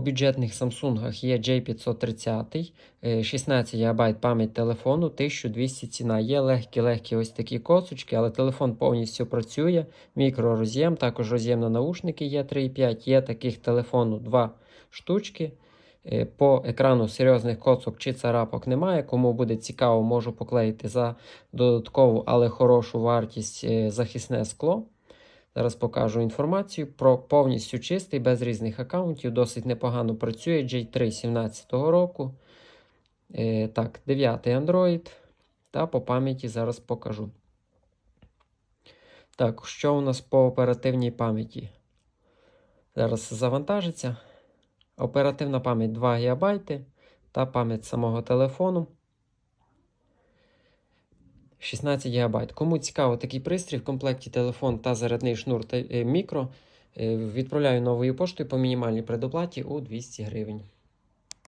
У бюджетних Samsung є J530, е, 16 ГБ пам'ять телефону, 1200 ціна. Є легкі-легкі ось такі косочки, але телефон повністю працює. Мікророз'єм, також роз'єм на наушники є 3,5. Є таких телефону 2 штучки. Е, По екрану серйозних коцок чи царапок немає. Кому буде цікаво, можу поклеїти за додаткову, але хорошу вартість е, захисне скло. Зараз покажу інформацію про повністю чистий, без різних аккаунтів. Досить непогано працює. J3 17 року. Е, так, 9 Android. Та по пам'яті зараз покажу. Так, що у нас по оперативній пам'яті? Зараз завантажиться. Оперативна пам'ять 2 ГБ та пам'ять самого телефону 16 ГБ. Кому цікаво такий пристрій, в комплекті телефон та зарядний шнур та е, мікро. е, Відправляю новою поштою по мінімальній предоплаті у 200 гривень.